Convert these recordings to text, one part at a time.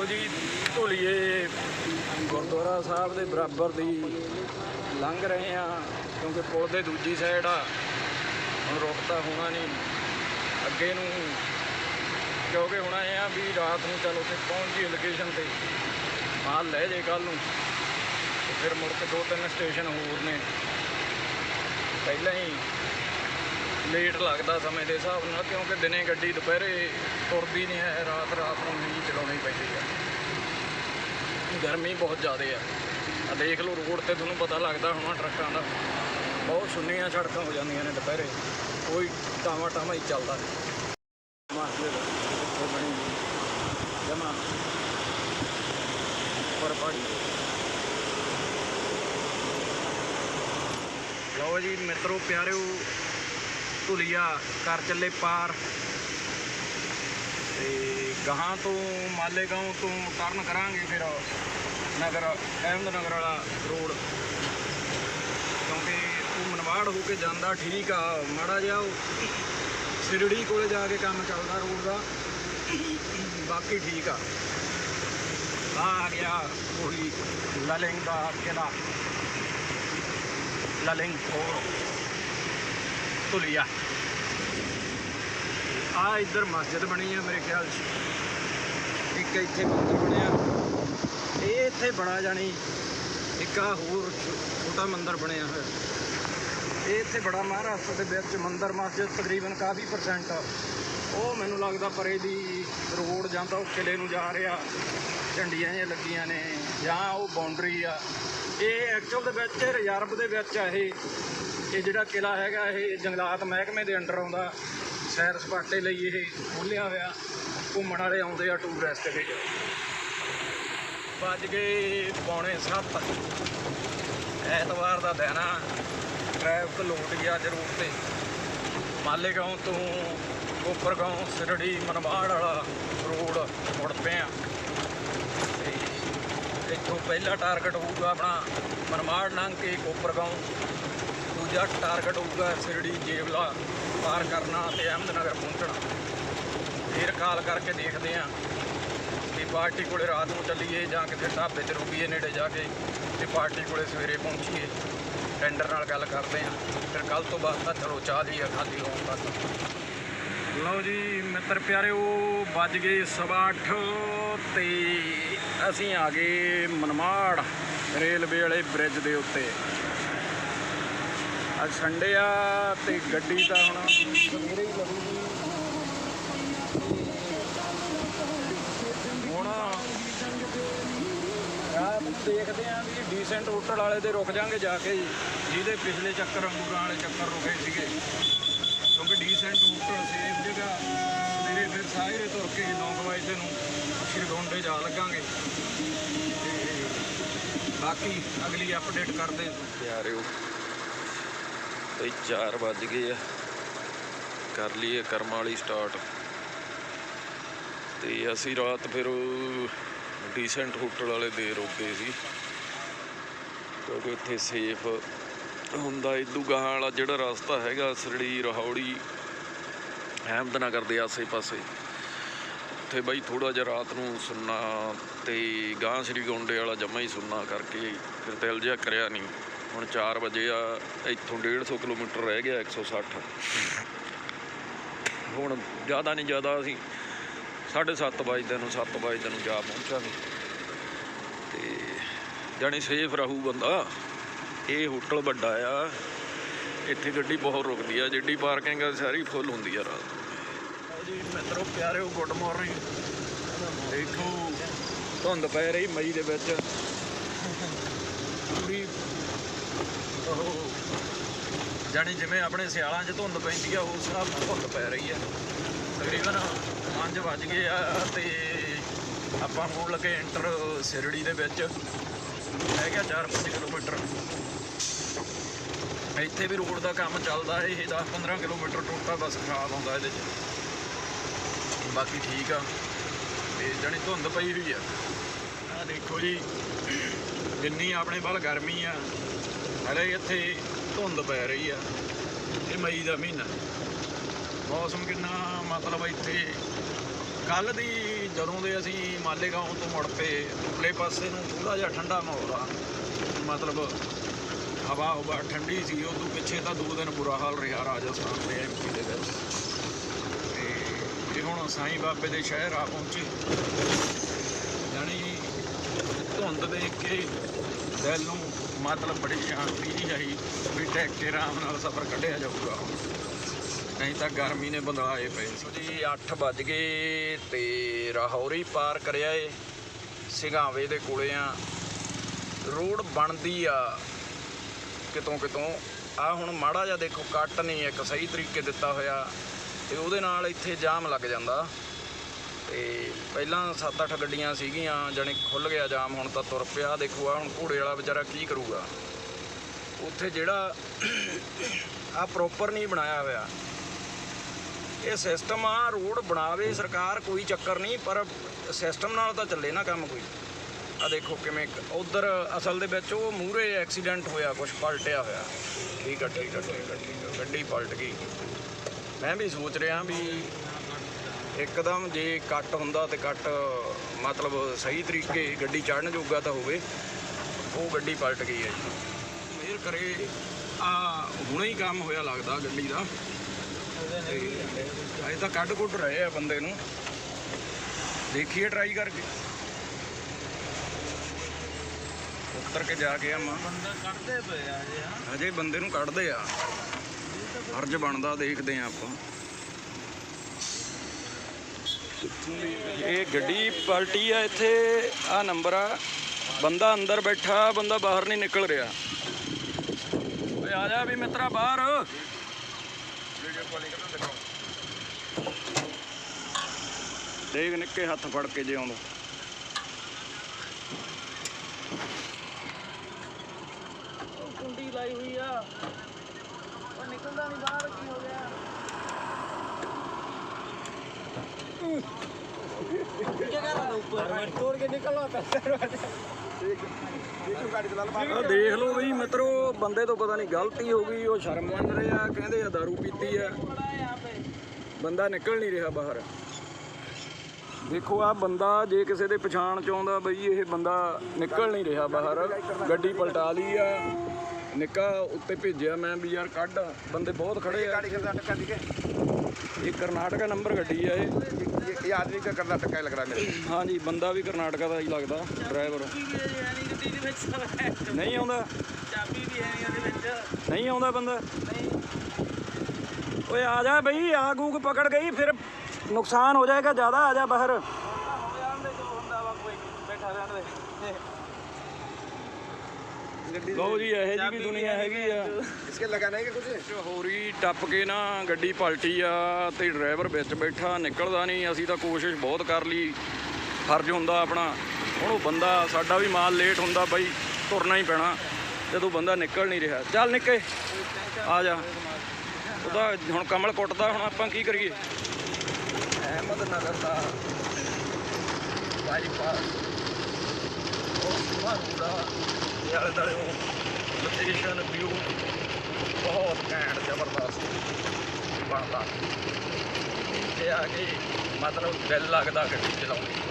ਲਓ ਜੀ, ਢੋਲੀਏ ਗੁਰਦੁਆਰਾ ਸਾਹਿਬ ਦੇ ਬਰਾਬਰ ਦੀ ਲੰਘ ਰਹੇ ਆ ਕਿਉਂਕਿ ਪੁਲ ਦੇ ਦੂਜੀ ਸਾਈਡ ਆ। ਹੁਣ ਰੁਕਦਾ ਹੋਣਾ ਨਹੀਂ। ਅੱਗੇ ਨੂੰ, ਕਿਉਂਕਿ ਹੁਣ ਆਏ ਆ ਵੀ ਰਾਤ ਨੂੰ ਚਲ ਉੱਥੇ ਪਹੁੰਚ ਜੀ ਲੋਕੇਸ਼ਨ ਤੇ। ਮਾਲ ਲੈ ਜੇ ਕੱਲ ਨੂੰ। ਫਿਰ ਮੁੜ ਕੇ ਦੋ ਤਿੰਨ ਸਟੇਸ਼ਨ ਹੋਰ ਨੇ। ਪਹਿਲਾਂ ਹੀ ਲੇਟ ਲੱਗਦਾ ਸਮੇਂ ਦੇ ਹਿਸਾਬ ਨਾਲ, ਕਿਉਂਕਿ ਦਿਨੇ ਗੱਡੀ ਦੁਪਹਿਰੇ ਤੁਰਦੀ ਨਹੀਂ ਹੈ, ਰਾਤ ਰਾਤ ਨੂੰ ਨਹੀਂ ਚਲਾਉਣੀ ਪੈਂਦੀ ਹੈ। ਗਰਮੀ ਬਹੁਤ ਜ਼ਿਆਦਾ ਆ। ਆ ਦੇਖ ਲਓ ਰੋਡ ਤੇ ਤੁਹਾਨੂੰ ਪਤਾ ਲੱਗਦਾ ਹੋਣਾ ਟਰੱਕਾਂ ਦਾ। ਬਹੁਤ ਸੁੰਨੀਆਂ ਸੜਕਾਂ ਹੋ ਜਾਂਦੀਆਂ ਨੇ ਦੁਪਹਿਰੇ। ਕੋਈ ਟਾਵਾ ਟਾਵਾ ਹੀ ਚੱਲਦਾ। ਜਮਾ ਪਰ ਪਹਾੜੀ ਲਓ ਜੀ ਮਿੱਤਰੋ, ਪਿਆਰਿਓ ਧੁਲੀਆ ਕਰ ਚੱਲੇ ਪਾਰ। ਤੇ ਗਾਹਾਂ ਤੋਂ ਮਾਲੇਗਾਉਂ ਤੋਂ ਟਰਨ ਕਰਾਂਗੇ ਫਿਰ ਨਗਰ, ਅਹਿਮਦਨਗਰ ਵਾਲਾ ਰੋਡ। ਕਿਉਂਕਿ ਉਹ ਮਨਵਾੜ ਹੋ ਕੇ ਜਾਂਦਾ, ਠੀਕ ਆ, ਮਾੜਾ ਜਿਹਾ ਉਹ ਸਿਰੜੀ ਕੋਲੇ ਜਾ ਕੇ ਕੰਮ ਚੱਲਦਾ ਰੋਡ ਦਾ। ਬਾਕੀ ਠੀਕ ਆ। ਆ ਗਿਆ ਉਹੀ ਲਲਿੰਗ ਦਾ ਕਿਲਾ ਲਲਿੰਗ ਕੋਲ। ਧੁਲੀਆ। ਆ ਇੱਧਰ ਮਸਜਿਦ ਬਣੀ ਆ ਮੇਰੇ ਖਿਆਲ 'ਚ। ਇੱਕ ਇੱਥੇ ਮੰਦਰ ਬਣਿਆ। ਇਹ ਇੱਥੇ ਬੜਾ ਜਾਣੀ ਇੱਕ ਆ ਹੋਰ ਛੋਟਾ ਮੰਦਰ ਬਣਿਆ ਹੋਇਆ। ਇਹ ਇੱਥੇ ਬੜਾ ਮਹਾਰਾਸ਼ਟਰ ਦੇ ਵਿੱਚ ਮੰਦਰ, ਮਸਜਿਦ ਤਕਰੀਬਨ ਕਾਫੀ ਪਰਸੈਂਟ ਉਹ ਮੈਨੂੰ ਲੱਗਦਾ ਪਰੇ ਦੀ ਰੋਡ ਜਾਂ ਤਾਂ ਉਹ ਕਿਲੇ ਨੂੰ ਜਾ ਰਿਹਾ। ਝੰਡੀਆਂ ਜਿਹੀਆਂ ਲੱਗੀਆਂ ਨੇ ਜਾਂ ਉਹ ਬਾਉਂਡਰੀ ਆ। ਇਹ ਐਕਚੁਅਲ ਦੇ ਵਿੱਚ ਰਿਜ਼ਰਵ ਦੇ ਵਿੱਚ ਆ ਇਹ। ਇਹ ਜਿਹੜਾ ਕਿਲਾ ਹੈਗਾ, ਇਹ ਜੰਗਲਾਤ ਮਹਿਕਮੇ ਦੇ ਅੰਡਰ ਆਉਂਦਾ। ਸੈਰ ਸਪਾਟੇ ਲਈ ਇਹ ਖੋਲਿਆ ਹੋਇਆ। ਘੁੰਮਣ ਵਾਲੇ ਆਉਂਦੇ ਆ ਟੂਰਿਸਟ ਦੇ ਵੱਜ ਗਏ ਪੌਣੇ 7 ਐਤਵਾਰ ਦਾ ਦਿਨ ਆ। ਟ੍ਰੈਫਿਕ ਲੋਟ ਗਿਆ ਜ਼ਰੂਰ ਤੇ। ਮਾਲੇਗਾਉਂ ਤੋਂ ਕੋਪਰਗਾਉਂ ਸਿਰੜੀ ਮਨਵਾੜ ਵਾਲਾ ਰੋਡ ਮੁੜ ਪਿਆ ਆ। ਇੱਥੋਂ ਪਹਿਲਾ ਟਾਰਗੇਟ ਹੋਊਗਾ ਆਪਣਾ ਮਨਮਾੜ ਲੰਘ ਕੇ ਕੋਪਰਗਾਉਂ ਦੂਜਾ ਟਾਰਗੇਟ ਹੋਊਗਾ ਸਿਰੜੀ ਜੇਵਲਾ ਪਾਰ ਕਰਨਾ ਤੇ ਅਹਿਮਦਨਗਰ ਪਹੁੰਚਣਾ। ਫਿਰ ਕਾਲ ਕਰਕੇ ਦੇਖਦੇ ਆਂ ਕਿ ਪਾਰਟੀ ਕੋਲੇ ਰਾਤ ਨੂੰ ਚੱਲੀਏ ਜਾਂ ਕਿਤੇ ਢਾਬੇ 'ਚ ਰੁਕੀਏ ਨੇੜੇ ਜਾ ਕੇ ਤੇ ਪਾਰਟੀ ਕੋਲੇ ਸਵੇਰੇ ਪਹੁੰਚੀਏ। ਟੈਂਡਰ ਨਾਲ ਗੱਲ ਕਰਦੇ ਆਂ ਫਿਰ ਕੱਲ ਤੋਂ ਬਾਅਦ ਤਾਂ ਚਲੋ ਚਾਹ ਲਈ ਆ ਖਾਲੀ ਹੋਣ ਤੱਕ ਲਓ ਜੀ ਮਿੱਤਰ ਪਿਆਰਿਓ, ਵੱਜ ਗਏ ਸਵਾ ਅੱਠ ਤੇ ਅਸੀਂ ਆ ਗਏ ਮਨਮਾੜ ਰੇਲਵੇ ਵਾਲੇ ਬ੍ਰਿਜ ਦੇ ਉੱਤੇ। ਅੱਜ ਸੰਡੇ ਆ ਤੇ ਗੱਡੀ ਤਾਂ ਹੁਣ ਸਵੇਰੇ ਹੀ ਲੱਗੂਗੀ ਹੁਣ ਰਾਤ ਦੇਖਦੇ ਆਂ ਵੀ ਡੀਸੈਂਟ ਹੋਟਲ ਵਾਲੇ ਦੇ ਰੁਕ ਜਾਾਂਗੇ ਜਾ ਕੇ ਜਿਹਦੇ ਪਿਛਲੇ ਚੱਕਰ ਅੰਗੂਰਾਂ ਵਾਲੇ ਚੱਕਰ ਰੁਕੇ ਸੀਗੇ। ਕਿਉਂਕਿ ਡੀਸੈਂਟ ਹੋਟਲ ਸੇਫ ਜਗ੍ਹਾ ਮੇਰੇ ਫਿਰ ਸਾਰੇ ਤੁਰ ਕੇ 9 ਵਜੇ ਨੂੰ ਸ਼੍ਰੀਗੋਂਡੇ ਜਾ ਲੱਗਾਂਗੇ। ਤੇ ਬਾਕੀ ਅਗਲੀ ਅਪਡੇਟ ਕਰਦੇ ਹਾਂ ਪਿਆਰਿਓ। ਤੇ 4 ਵੱਜ ਗਏ ਆ। ਕਰ ਲਈਏ ਕਰਮ ਵਾਲੀ ਸਟਾਰਟ ਤੇ ਅਸੀਂ ਰਾਤ ਫਿਰ ਡੀਸੈਂਟ ਹੋਟਲ ਵਾਲੇ ਦੇ ਰੋਕੇ ਸੀ। ਕਿਉਂਕਿ ਇੱਥੇ ਸੇਫ ਹੁੰਦਾ। ਇਦੂ ਗਾਹਾਂ ਵਾਲਾ ਜਿਹੜਾ ਰਸਤਾ ਹੈਗਾ ਸਰੜੀ ਰਹੌੜੀ ਅਹਿਮਦਨਗਰ ਦੇ ਆਸੇ ਪਾਸੇ ਉੱਥੇ ਬਾਈ ਥੋੜਾ ਜਿਹਾ ਰਾਤ ਨੂੰ ਸੁਣਨਾ ਤੇ ਗਾਂ ਸ੍ਰੀ ਗੌਂਡੇ ਵਾਲਾ ਜਮਾ ਹੀ ਸੁਣਨਾ ਕਰਕੇ ਫਿਰ ਦਿਲ ਜਿਹਾ ਕਰਿਆ ਨਹੀਂ ਹੁਣ 4 ਵਜੇ ਆ ਇੱਥੋਂ 150 ਕਿਲੋਮੀਟਰ ਰਹਿ ਗਿਆ 160 ਹੁਣ ਜ਼ਿਆਦਾ ਨਹੀਂ ਜ਼ਿਆਦਾ ਅਸੀਂ 7:30 ਵਜੇ ਨੂੰ 7 ਵਜੇ ਨੂੰ ਜਾ ਪਹੁੰਚਾਂਗੇ। ਤੇ ਜਾਣੀ ਸੇਫ ਰਹੂ ਬੰਦਾ। ਇਹ ਹੋਟਲ ਵੱਡਾ ਆ। ਇੱਥੇ ਗੱਡੀ ਬਹੁਤ ਰੁਕਦੀ ਆ ਜਿੱਡੀ ਪਾਰਕਿੰਗ ਆ ਸਾਰੀ ਫੁੱਲ ਹੁੰਦੀ ਆ ਰਾਤ ਨੂੰ। ਜੀ ਮਿੱਤਰੋ ਪਿਆਰਿਓ ਗੁੱਡ ਮਾਰਨਿੰਗ ਦੇਖੋ ਧੁੰਦ ਪੈ ਰਹੀ ਮਈ ਦੇ ਵਿੱਚ ਪੂਰੀ ਉਹ ਜਾਣੀ ਜਿਵੇਂ ਆਪਣੇ ਸਿਆਲਾਂ 'ਚ ਧੁੰਦ ਪੈਂਦੀ ਆ, ਉਸ ਹਿਸਾਬ ਨਾਲ ਧੁੰਦ ਪੈ ਰਹੀ ਆ। ਤਕਰੀਬਨ 5 ਵੱਜ ਗਏ ਆ ਤੇ ਆਪਾਂ ਹੋਣ ਲੱਗੇ ਇੰਟਰ ਸਿਰੜੀ ਦੇ ਵਿੱਚ। ਹੈਗਾ 4-5 ਕਿਲੋਮੀਟਰ। ਇੱਥੇ ਵੀ ਰੋਡ ਦਾ ਕੰਮ ਚੱਲਦਾ ਇਹ 10-15 ਕਿਲੋਮੀਟਰ ਟੋਟਾ ਬਸ ਖਰਾਬ ਆਉਂਦਾ ਇਹਦੇ 'ਚ। ਬਾਕੀ ਠੀਕ ਆ। ਤੇ ਜਣੀ ਧੁੰਦ ਪਈ ਹੋਈ ਆ। ਆ ਦੇਖੋ ਜੀ ਜਿੰਨੀ ਆਪਣੇ ਵੱਲ ਗਰਮੀ ਆ। ਹਲੇ ਇੱਥੇ ਧੁੰਦ ਪੈ ਰਹੀ ਆ। ਇਹ ਮਈ ਦਾ ਮਹੀਨਾ। ਮੌਸਮ ਕਿੰਨਾ, ਮਤਲਬ ਇੱਥੇ ਕੱਲ ਦੀ ਜਦੋਂ ਦੇ ਅਸੀਂ ਮਾਲੇਗਾਉਂ ਤੋਂ ਮੁੜ ਪਏ ਉਰਲੇ ਪਾਸੇ ਨੂੰ ਥੋੜਾ ਜਿਹਾ ਠੰਡਾ ਮਾਹੌਲ ਆ। ਮਤਲਬ ਹਵਾ ਹਵਾ ਠੰਡੀ ਸੀ, ਉਦੋਂ ਪਿੱਛੇ ਤਾਂ ਦੋ ਦਿਨ ਬੁਰਾ ਹਾਲ ਰਿਹਾ ਰਾਜਸਥਾਨ ਦੇ ਐਮਪੀ ਦੇ ਵਿੱਚ। ਤੇ ਇਹ ਹੁਣ ਸਾਈਂ ਬਾਬੇ ਦੇ ਸ਼ਹਿਰ ਆ ਪਹੁੰਚੇ। ਜਾਣੀ ਧੁੰਦ ਦੇਖ ਕੇ ਦਿਲ ਨੂੰ ਮਤਲਬ ਬੜੀ ਸ਼ਾਂਤੀ ਜਿਹੀ ਆਈ ਵੀ ਟੈਕ ਕੇ ਆਰਾਮ ਨਾਲ ਸਫ਼ਰ ਕੱਢਿਆ ਜਾਊਗਾ। ਨਹੀਂ ਤਾਂ ਗਰਮੀ ਨੇ ਬੰਦਲਾਏ ਪਏ ਸੀ ਜੀ 8 ਵੱਜ ਗਏ ਤੇ ਰਾਹੌਰੀ ਪਾਰ ਕਰਿਆ ਏ। ਸਿੰਘਾਵੇ ਦੇ ਕੋਲੇ ਆ। ਰੋਡ ਬਣਦੀ ਆ ਕਿਤੋਂ ਕਿਤੋਂ। ਆ ਹੁਣ ਮਾੜਾ ਜਿਹਾ ਦੇਖੋ, ਕੱਟ ਨਹੀਂ, ਇੱਕ ਸਹੀ ਤਰੀਕੇ ਦਿੱਤਾ ਹੋਇਆ ਤੇ ਉਹਦੇ ਨਾਲ ਇੱਥੇ ਜਾਮ ਲੱਗ ਜਾਂਦਾ। ਤੇ ਪਹਿਲਾਂ 7-8 ਗੱਡੀਆਂ ਸੀਗੀਆਂ, ਜਣੇ ਖੁੱਲ ਗਿਆ ਜਾਮ, ਹੁਣ ਤਾਂ ਤੁਰ ਪਿਆ, ਦੇਖੋ ਆ ਹੁਣ ਘੋੜੇ ਵਾਲਾ ਵਿਚਾਰਾ ਕੀ ਕਰੂਗਾ। ਉੱਥੇ ਜਿਹੜਾ ਆ ਪ੍ਰੋਪਰ ਨਹੀਂ ਬਣਾਇਆ ਹੋਇਆ। ਇਹ ਸਿਸਟਮ ਆ ਰੋਡ ਬਣਾਵੇ, ਸਰਕਾਰ ਕੋਈ ਚੱਕਰ ਨਹੀਂ, ਪਰ ਸਿਸਟਮ ਨਾਲ ਤਾਂ ਚੱਲੇ ਨਾ ਕੰਮ ਕੋਈ। ਆ ਦੇਖੋ ਕਿਵੇਂ ਉਧਰ ਅਸਲ ਦੇ ਵਿੱਚ ਉਹ ਮੂਹਰੇ ਐਕਸੀਡੈਂਟ ਹੋਇਆ ਕੁਝ ਪਲਟਿਆ ਹੋਇਆ। ਠੀਕ ਆ ਠੀਕ ਆ ਠੀਕ ਆ, ਗੱਡੀ ਪਲਟ ਗਈ। ਮੈਂ ਵੀ ਸੋਚ ਰਿਹਾ ਵੀ ਇੱਕਦਮ ਜੇ ਕੱਟ ਹੁੰਦਾ ਤੇ ਕੱਟ ਮਤਲਬ ਸਹੀ ਤਰੀਕੇ ਗੱਡੀ ਚੜਨ ਜੋਗਾ ਤਾਂ ਹੋਵੇ ਉਹ ਗੱਡੀ ਪਲਟ ਗਈ ਹੈ ਜੀ। ਮਿਹਰ ਕਰੇ ਆ ਹੁਣੇ ਹੀ ਕੰਮ ਹੋਇਆ ਲੱਗਦਾ ਗੱਡੀ ਦਾ। ਅਜੇ ਤਾਂ ਕੱਢ ਕੁੱਟ ਰਹੇ ਆ ਬੰਦੇ ਨੂੰ। ਦੇਖੀਏ ਟਰਾਈ ਕਰਕੇ। ਉੱਤਰ ਕੇ ਜਾ ਕੇ ਆਵਾਂ ਬੰਦਾ ਕੱਢਦੇ ਪਏ ਆ ਜੇ ਹਾਂ। ਅਜੇ ਬੰਦੇ ਨੂੰ ਕੱਢਦੇ ਆ। ਫਰਜ਼ ਬਣਦਾ ਦੇਖਦੇ ਆ ਆਪਾਂ। ਇਹ ਗੱਡੀ ਪਲਟੀ ਆ ਇੱਥੇ, ਆ ਨੰਬਰ ਆ। ਬੰਦਾ ਅੰਦਰ ਬੈਠਾ, ਬੰਦਾ ਬਾਹਰ ਨਹੀਂ ਨਿਕਲ ਰਿਹਾ। ਓਏ ਆ ਜਾ ਵੀ ਮਿੱਤਰਾ ਬਾਹਰ। ਦੇਖ ਨਿੱਕੇ ਹੱਥ ਫੜ ਕੇ ਜੇ ਆਉਂਦਾ। ਕੁੰਡੀ ਲਾਈ ਹੋਈ ਆ। ਉਹ ਨਿਕਲਦਾ ਨਹੀਂ ਬਾਹਰ, ਕੀ ਹੋ ਗਿਆ? ਕੀ ਕਰ ਰਹਾ ਉੱਪਰ ਤੋੜ ਕੇ ਨਿਕਲਵਾ ਆ ਦੇਖ ਲਓ ਬਈ ਮਿੱਤਰੋ ਬੰਦੇ ਤੋਂ ਪਤਾ ਨਹੀਂ ਗਲਤੀ ਹੋ ਗਈ ਉਹ ਸ਼ਰਮ ਮੰਨ ਰਿਹਾ ਕਹਿੰਦੇ ਆ दारू ਪੀਤੀ ਆ ਬੜਾ ਯਹਾਂ ਪੇ ਬੰਦਾ ਨਿਕਲ ਨਹੀਂ ਰਿਹਾ ਬਾਹਰ ਦੇਖੋ ਆ ਬੰਦਾ ਜੇ ਕਿਸੇ ਦੇ ਪਛਾਣ ਚ ਆਉਂਦਾ ਬਈ ਇਹ ਬੰਦਾ ਨਿਕਲ ਨਹੀਂ ਰਿਹਾ ਬਾਹਰ ਗੱਡੀ ਪਲਟਾ ਲਈ ਆ ਨਿੱਕਾ ਉੱਤੇ ਭੇਜਿਆ ਮੈਂ ਵੀ ਯਾਰ ਕੱਢ ਬੰਦੇ ਬਹੁਤ ਖੜੇ ਆ कर्नाटका ठीक है ਇਹ ਕਰਨਾਟਕਾ ਨੰਬਰ ਗੱਡੀ ਆ ਇਹ ये ये आदमी का कर्नाटक का ही लग रहा है मेरे को। ਹਾਂਜੀ ਬੰਦਾ ਵੀ ਕਰਨਾਟਕਾ ਦਾ ਹੀ ਲੱਗਦਾ ਡਰਾਈਵਰ ਚਾਬੀ ਵੀ ਹੈ ਨਹੀਂ ਗੱਡੀ ਦੇ ਵਿੱਚ ਸਾਲਾ ਹੈ। ਨਹੀਂ ਆਉਂਦਾ ਚਾਬੀ ਵੀ ਹੈ ਨਹੀਂ ਉਹਦੇ ਵਿੱਚ ਨਹੀਂ ਆਉਂਦਾ ਬੰਦਾ ਨਹੀਂ ਓਏ ਆ ਜਾ ਬਈ ਆ ਗੂਗ ਪਕੜ ਗਈ ਫਿਰ ਨੁਕਸਾਨ ਹੋ ਜਾਏਗਾ ਜ਼ਿਆਦਾ ਆ ਜਾ ਬਾਹਰ ਲਓ ਜੀ ਇਹ ਜੀ ਵੀ ਦੁਨੀਆ ਹੈਗੀ ਆ। ਇਸਕੇ ਲਗਾਣਾ ਹੈ ਕਿ ਕੁਝ ਹੋਰੀ ਟੱਪ ਕੇ ਨਾ ਗੱਡੀ ਪਲਟੀ ਆ ਤੇ ਡਰਾਈਵਰ ਵਿੱਚ ਬੈਠਾ ਨਿਕਲਦਾ ਨਹੀਂ। ਅਸੀਂ ਤਾਂ ਕੋਸ਼ਿਸ਼ ਬਹੁਤ ਕਰ ਲਈ। ਫਰਜ਼ ਹੁੰਦਾ ਆਪਣਾ। ਹੁਣ ਉਹ ਬੰਦਾ ਸਾਡਾ ਵੀ ਮਾਲ ਲੇਟ ਹੁੰਦਾ ਬਾਈ ਤੁਰਨਾ ਹੀ ਪੈਣਾ। ਜਦੋਂ ਬੰਦਾ ਨਿਕਲ ਨਹੀਂ ਰਿਹਾ। ਚੱਲ ਨਿੱਕੇ ਆ ਜਾ। ਉਹਦਾ ਹੁਣ ਕਮਲ ਕੁੱਟਦਾ ਹੁਣ ਆਪਾਂ ਕੀ ਕਰੀਏ? ਅਹਿਮਦ ਨਗਰ ਦਾ ਬਾਈਪਾਸ। ਉਹ ਸੁਭਾਨ ਦਾ ਇਹ ਆਲੇ ਦੁਆਲੇ ਉਹ ਲੋਕੇਸ਼ਨ ਵਿਊ ਬਹੁਤ ਘੈਂਟ ਜ਼ਬਰਦਸਤ ਬਣਦਾ। ਇਹ ਆ ਕੇ ਮਤਲਬ ਦਿਲ ਲੱਗਦਾ ਗੱਡੀ ਚਲਾਉਣੀ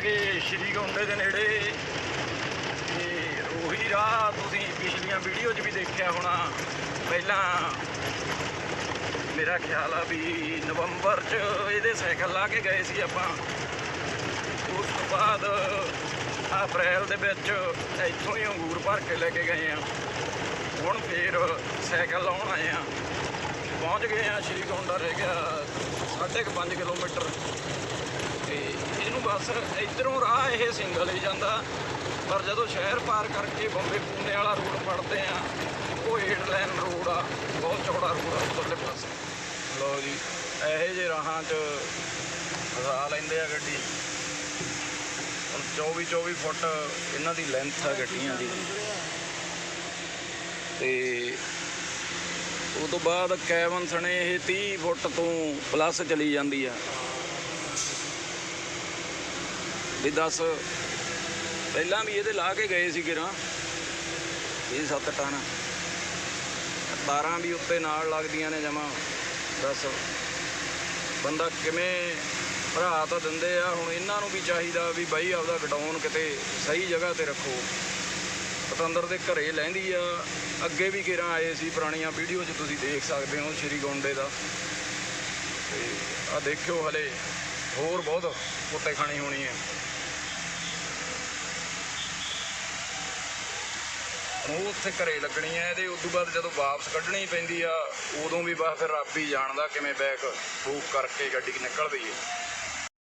ਜੀ ਗਏ ਸ਼੍ਰੀ ਗੌਂਡੇ ਦੇ ਨੇੜੇ। ਤੇ ਉਹੀ ਰਾਹ ਤੁਸੀਂ ਪਿਛਲੀਆਂ ਵੀਡੀਓ 'ਚ ਵੀ ਦੇਖਿਆ ਹੋਣਾ। ਪਹਿਲਾਂ ਮੇਰਾ ਖਿਆਲ ਆ ਵੀ ਨਵੰਬਰ 'ਚ ਇਹਦੇ ਸਾਈਕਲ ਲਾ ਕੇ ਗਏ ਸੀ ਆਪਾਂ। ਉਸ ਤੋਂ ਬਾਅਦ ਅਪ੍ਰੈਲ ਦੇ ਵਿੱਚ ਇੱਥੋਂ ਹੀ ਅੰਗੂਰ ਭਰ ਕੇ ਲੈ ਕੇ ਗਏ ਆ। ਹੁਣ ਫੇਰ ਸਾਈਕਲ ਲਾਉਣ ਆਏ ਆ। ਪਹੁੰਚ ਗਏ ਆ ਸ਼੍ਰੀ ਗੌਂਡਾ ਰਹਿ ਗਿਆ 5.5 ਕਿਲੋਮੀਟਰ। ਤੇ ਇਹਨੂੰ ਬਸ ਇਧਰੋਂ ਰਾਹ ਇਹ ਸਿੰਗਲ ਹੀ ਜਾਂਦਾ। ਪਰ ਜਦੋਂ ਸ਼ਹਿਰ ਪਾਰ ਕਰਕੇ ਬੰਬੇ ਪੂਨੇ ਵਾਲਾ ਰੋਡ ਫੜਦੇ ਆ, ਉਹ ਏਟ ਲਾਈਨ ਰੋਡ ਆ, ਬਹੁਤ ਚੌੜਾ ਰੋਡ ਆ, ਉੱਧਰਲੇ ਪਾਸੇ। ਲਓ ਜੀ, ਇਹੋ ਜਿਹੇ ਰਾਹਾਂ 'ਚ ਫਸਾ ਲੈਂਦੇ ਆ ਗੱਡੀ। ਹੁਣ 24 24 ਫੁੱਟ ਇਹਨਾਂ ਦੀ ਲੈਂਥ ਆ ਗੱਡੀਆਂ ਦੀ। ਤੇ ਉਹ ਤੋਂ ਬਾਅਦ ਕੈਬਨ ਸਣੇ ਇਹ 30 ਫੁੱਟ ਤੋਂ ਪਲੱਸ ਚਲੀ ਜਾਂਦੀ ਆ। ਵੀ ਦੱਸ, ਪਹਿਲਾਂ ਵੀ ਇਹਦੇ ਲਾ ਕੇ ਗਏ ਸੀ ਕਿਰਾਂ ਇਹ 7 ਟਨ। ਤਾਰਾਂ ਵੀ ਉੱਤੇ ਨਾਲ ਲੱਗਦੀਆਂ ਨੇ ਜਮਾ। ਦੱਸ, ਬੰਦਾ ਕਿਵੇਂ ਭਰਾ ਤਾਂ ਦਿੰਦੇ ਆ, ਹੁਣ ਇਹਨਾਂ ਨੂੰ ਵੀ ਚਾਹੀਦਾ ਵੀ ਬਾਈ ਆਪਦਾ ਗਡਾਉਣ ਕਿਤੇ ਸਹੀ ਜਗ੍ਹਾ ਤੇ ਰੱਖੋ। ਪਤੰਦਰ ਦੇ ਘਰੇ ਲੈਂਦੀ ਆ, ਅੱਗੇ ਵੀ ਕਿਰਾਂ ਆਏ ਸੀ, ਪੁਰਾਣੀਆਂ ਵੀਡੀਓ 'ਚ ਤੁਸੀਂ ਦੇਖ ਸਕਦੇ ਹੋ ਸ਼੍ਰੀ ਗੋਂਡੇ ਦਾ। ਤੇ ਆ ਦੇਖਿਓ ਹਲੇ, ਹੋਰ ਬਹੁਤ ਕੁੱਤੇ ਖਾਣੀ ਹੋਣੀ ਹੈ। ਉਹ ਉੱਥੇ ਘਰੇ ਲੱਗਣੀ ਹੈ ਇਹਦੇ ਉਦੋਂ ਬਾਅਦ ਜਦੋਂ ਵਾਪਸ ਕੱਢਣੀ ਪੈਂਦੀ ਆ, ਉਦੋਂ ਵੀ ਬਸ ਫਿਰ ਰੱਬ ਹੀ ਜਾਣਦਾ ਕਿਵੇਂ ਬੈਕ ਬੂਕ ਕਰਕੇ ਗੱਡੀ ਨਿਕਲ ਪਈ ਹੈ।